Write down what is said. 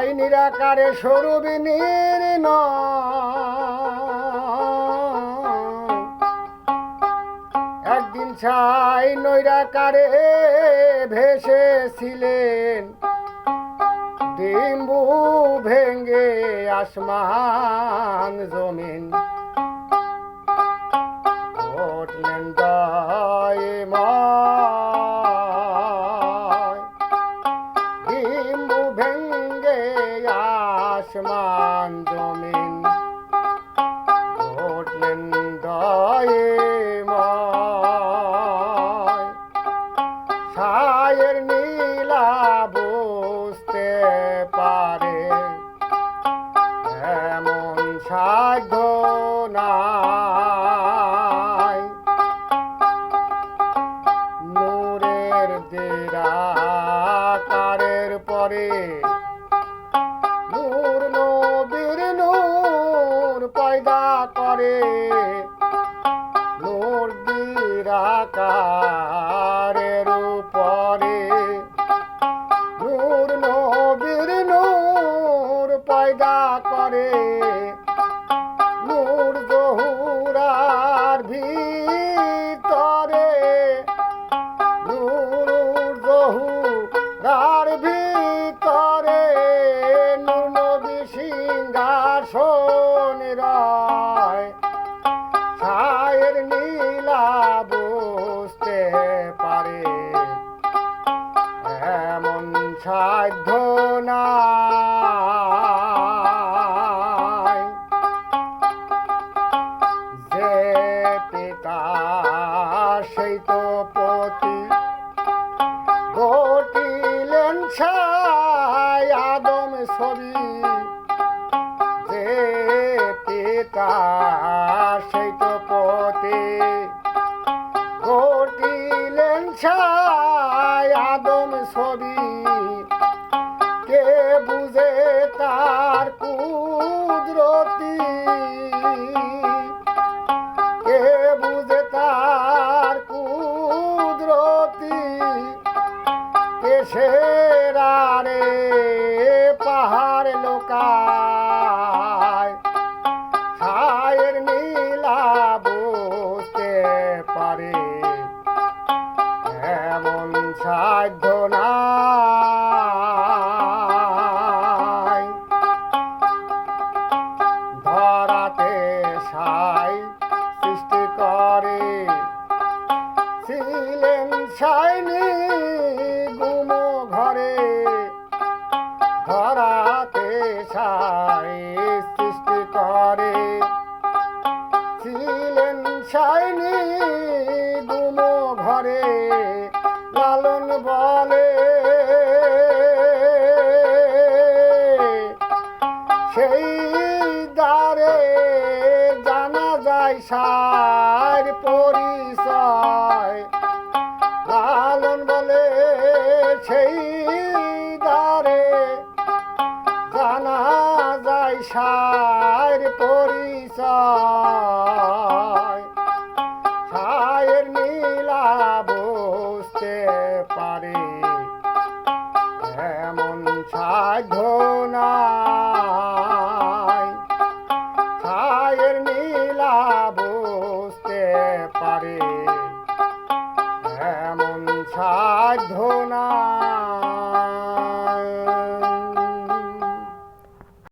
ছাই নিরাকারে স্বরূপিনীর একদিন ছাই নৈরাকারে ভেসেছিলেন। ডিম্বু ভেঙ্গে আসমান জমিন। আসমান জমিন উঠলেন দয়ময় ছায়ের নীলা বুঝতে পারে এমন সাধ্য করে নূর ছায়ের নীলা বুঝতে পারে। এমন সাধ্য নাই। যে পিতা, সেই তো পতি। ঘটিলেন ছাই আদম ছবি। যে পিতা সেই তো পতি ঘটিলেন আদম ছবি। কে বুঝে তার কুদরতি পারে এমন সাধ্য নাই। ধরাতে সাই সৃষ্টি করে। ছিলেন সাইনি গুম ঘরে। ধরাতে সাই সৃষ্টি করে। ছিলেন সাইনি সেই দ্বারে জানা যায় সার পরিচয়। লালন বলে সেই দ্বারে জানা যায় সার পরিচয়। বুঝতে